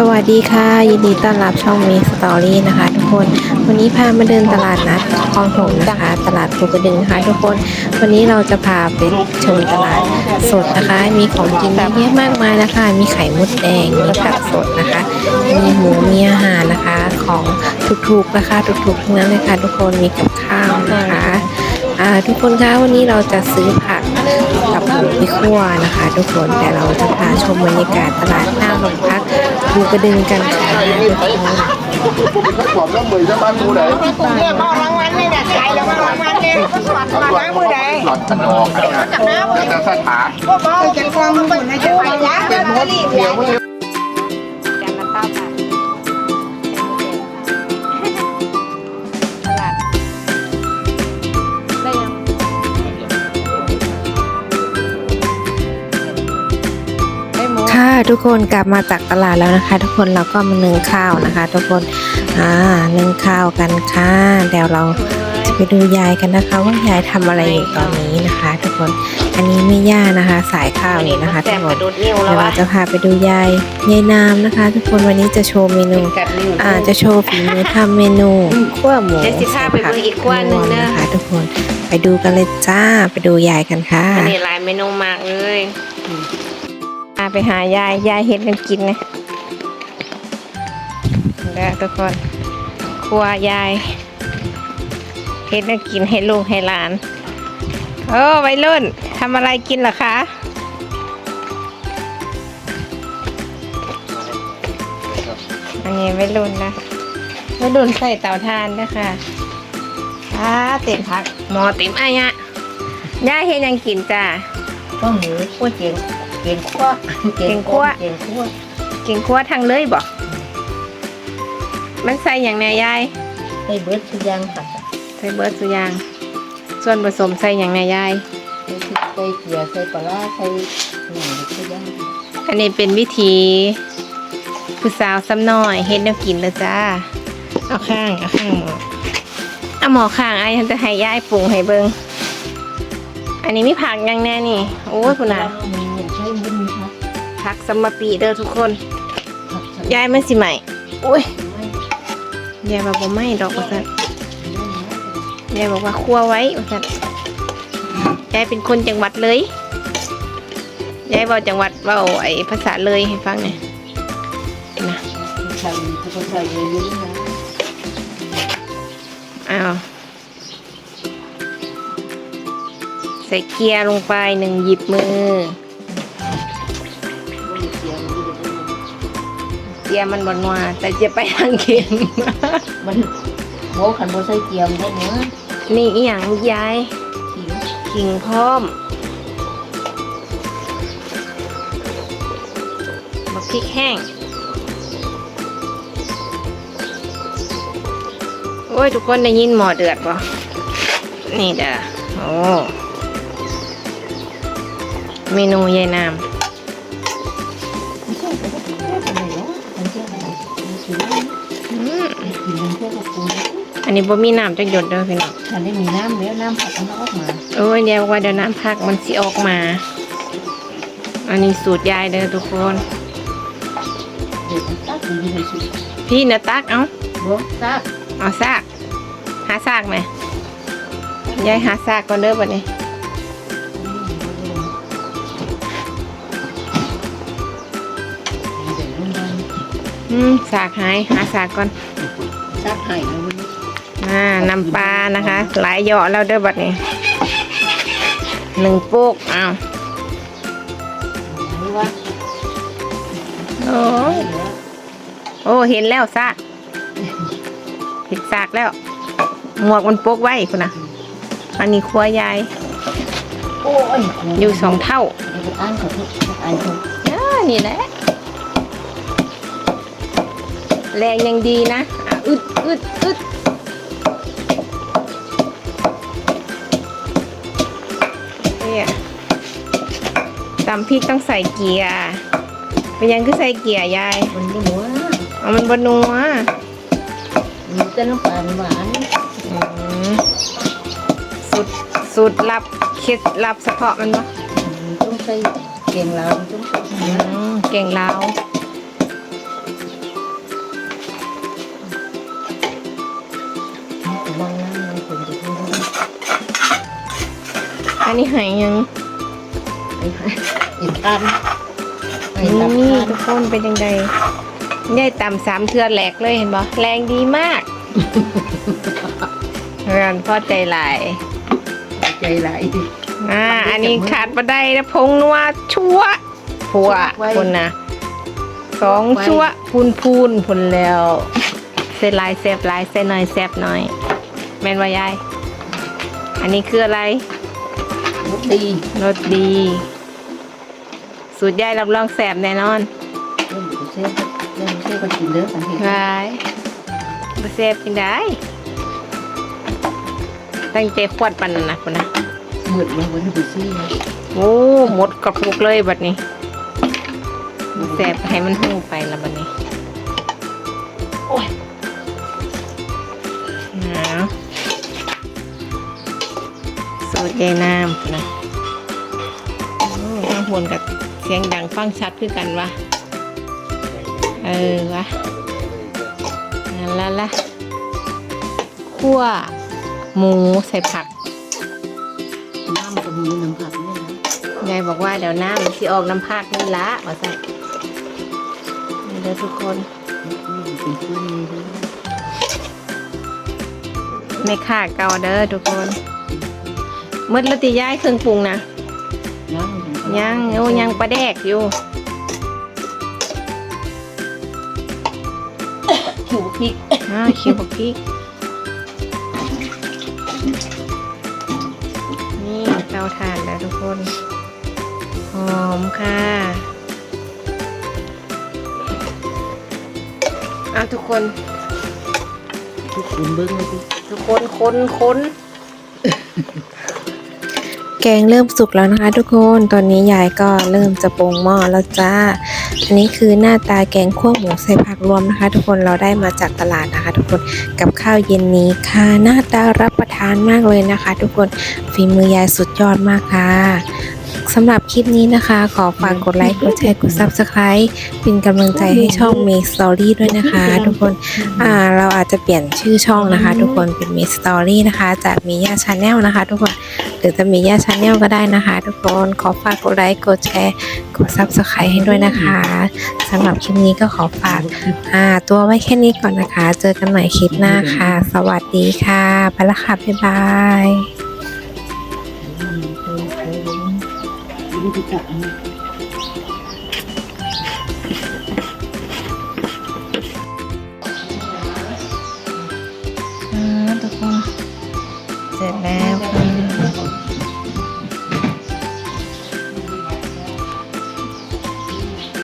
สวัสดีค่ะ ยินดีต้อนรับช่องมีสตอรี่นะคะ ทุกคน วันนี้พามาเดินตลาดนัดคลองถมนะคะ ตลาดภูกระดึงนะคะทุกคน วันนี้เราจะพาไปชมตลาดสดนะคะ มีของกินเยอะแยะมากมายนะคะ มีไข่มดแดง มีผักสดนะคะ มีหมูมีอาหารนะคะ ของถูกๆราคาถูกๆทั้งนั้นเลยค่ะทุกคนมีกับข้าวนะคะทุกคนคะวันนี้เราจะซื้อผักกับหมูไปคั่วนะคะ ทุกคนแต่เราจะพาชมบรรยากาศตลาดหน้าโรงพัก ดูกระดึงกันค่ะ ทุกคนกลับมาจากตลาดแล้วนะคะ ทุกคนเราก็มานึ่งข้าวนะคะ ทุกคนอ่านึ่งข้าวกันค่ะเดี๋ยวเราจะไปดูยายกันนะคะว่ายายทำอะไรอยู่ตอนนี้นะคะ ทุกคนอันนี้ไม่ย่านะคะ สายข้าวนี่นะคะทุกคนเดี๋ยวเราจะพาไปดูยายยายนามนะคะ ทุกคนวันนี้จะโชว์เมนูอ่าจะโชว์ฝีมือทำเมนูขั้วหมูเดี๋ยวสิพาไปเบิ่งอีกขั้วหนึ่งเด้อนะคะ ทุกคนไปดูกันเลยจ้าไปดูยายกันค่ะอันนี้หลายเมนูมากเลยพา ไปหายาย ยายเห็ดกันกินนะแล้วทุกคนครัวยายเห็ดกันกินให้ลูกให้หลานโอ้วัยรุ่นทำอะไรกินเหรอคะอันนี้วัยรุ่นนะวัยรุ่นใส่เตาถ่านนะคะอ่าเต็มพักหมอเต็มไอ้ยะยายเห็ดยังกินจ้าก็หมูขั้วเจียง เจียงขั้วเจียงคั่วเจียงขั้วกินครัวทางเลยบ่มันใส่อย่างแหน่ยายให้เบิร์ดทุกอย่างผัดใส่เบิร์ดสุอยาง ส่วนผสมใส่อย่างแหน่ยายใส่พริกใส่เกลือใส่ปลาร้าใส่หนังทุกอย่างอันนี้เป็นวิธีผู้สาวซ้ำน้อยเฮ็ดแนวกินเลยจ้าเอาข้างเอาข้างหมอเอาหมอข้างไอ้ฉันจะให้ยายปรุงให้เบิงอันนี้มีผักอย่างแน่นี่ โอ้ยคุณน่ะ มีเงินใช้บุญครับผักสมปีเด้อทุกคน ผัดใส่ยายมันสิใหม่โอ้ยยายบอกว่าไม่ดอกว่าซั่นยายบอกว่าคั่วไว้ว่าสันยายเป็นคนจังหวัดเลย ยายบอกจังหวัดเว่าไอ้ภาษาเลยให้ฟังหน่อยนะใส่ทุกใส่เยอะๆนะอ้าวใส่เกียร์ลงไปหนึ่งหยิบมือ เกียร์มันบนว่าแต่จะไปทางเข็มมันโบขันโบใส่เกียมได้เนื้อนี่อีหยังยายขิงขิงพร้อมบักพริกแห้ง โอ้ย ทุกคนได้ยินหมอเดือดป่ะนี่เด้อโอ้เมนูยายนามไม่ อันนี้บ่มีน้ำจักหยดเด้อพี่น้องฉันได้มีน้ำแล้วน้ำผัดมันออกมาโอ้ยเดี๋ยวว่าเดี๋ยวน้ำพักมันสิออกมา อันนี้สูตรยายเด้อทุกคน เดี๋ยวมันตักดีเลยสิพี่นะตักเอาโบตักเอาซากหาซากไหมยายหาซากก่อนเด้อบัดนี้อืมซากหายหาซากก่อน ตักไห่แล้วมัน อ่าน้ำปลานะคะ หลายหยาะแล้วเด้อบัดนี้หนึ่งโป๊กอ้าวโอ้โอ้เห็นแล้วซากเห็นซากแล้ว หมวกมันโป๊กไว้คุณนะอันนี้ครัวยายอยู่สองเท่าเดี๋ยวอ่านเขาทุกอ่านเขาอ่านี่แหละแรงยังดีนะอะอึดอึดอึด เนี่ยตำพริกต้องใส่เกียร์เป็นยังคือใส่เกียร์ยายมันไม่หนัวเอามันบนัวมีแต่น้ำปลาหวานอืมสูตรสูตรลับเคล็ดลับเฉพาะมันวะต้องใส่เก่งแล้วต้องใส่อืมเก่งแล้ว อันนี้หายยังอีกอันไปนี่ตับทานทุกคนเป็นยังไงได้ต่ำสามเทือนแหลกเลยเห็นบ่แรงดีมากเรือนพ่อใจหลายใจไหลายอ่า อันนี้ขาดมาได้นะพงนัวชั่วผัวคนนะสองชั่วพูนพูนพูนแล้วเส้นลายแซบลายเส้นหน่อยแซบหน่อยแม่นว่ายาย อันนี้คืออะไร รสดีรสดี สูตรยายรับรองแสบแน่นอนเริ่มเชฟเริ่มเชฟก็กินเด้อสังเกตวายบ่แสบกินได้ ตั้งใจขวดปันนั้นนะคุณนะมืดมาวันนี้ไปซี่โอ้หมดกระปุกเลยบัดนี้แสบให้มันหูไปละบัดนี้ โอ้ย สูตรยายน้ำพุ่นนะโอ้ข้างบนกับเสียงดังฟังชัดคือกันวะเออวะนั่นละละคั่วหมูใส่ผัก น้ำกับมีน้ำผักเนี่ยนะยายบอกว่าเดี๋ยวน้ำมันสิออกน้ำผักนี่ละว่าใส่นี่เด้อทุกคนนี่เป็นเพื่อนนี่ด้วยไม่ค่าเก่าเด้อทุกคนห มืดแล้วติย้ายเครื่องปรุงนะย่างยังโอ้ยังปลาแดกอยู่ผิวพริกอ้าวคิวบักพริกนี่เตาถ่านแล้วทุกคนหอมค่ะเอาทุกคน ทุกคนเบิ้งเลยพี่ทุกคนคนคน แกงเริ่มสุกแล้วนะคะทุกคน ตอนนี้ยายก็เริ่มจะปรุงหม้อแล้วจ้า อันนี้คือหน้าตาแกงขั้วหมูใส่ผักรวมนะคะ ทุกคนเราได้มาจากตลาดนะคะ ทุกคนกับข้าวเย็นนี้ค่ะ หน้าตารับประทานมากเลยนะคะ ทุกคนฝีมือยายสุดยอดมากค่ะ สำหรับคลิปนี้นะคะ ขอฝากกดไลค์กดแชร์กด subscribe เป็นกำลังใจให้ช่อง Make Story ด้วยนะคะ ทุกคนอ่าเราอาจจะเปลี่ยนชื่อช่องนะคะ ทุกคนเป็น Make Story นะคะ จากมีย่าชาแนลนะคะ ทุกคนหรือจะมีย่าชาแนลก็ได้นะคะ ทุกคนขอฝากกดไลค์กดแชร์กด Subscribe ให้ด้วยนะคะสำหรับคลิปนี้ก็ขอฝากอ่าตัวไว้แค่นี้ก่อนนะคะ เจอกันใหม่คลิปหน้าค่ะ สวัสดีค่ะไปละค่ะบ๊ายบาย ดูที่ตั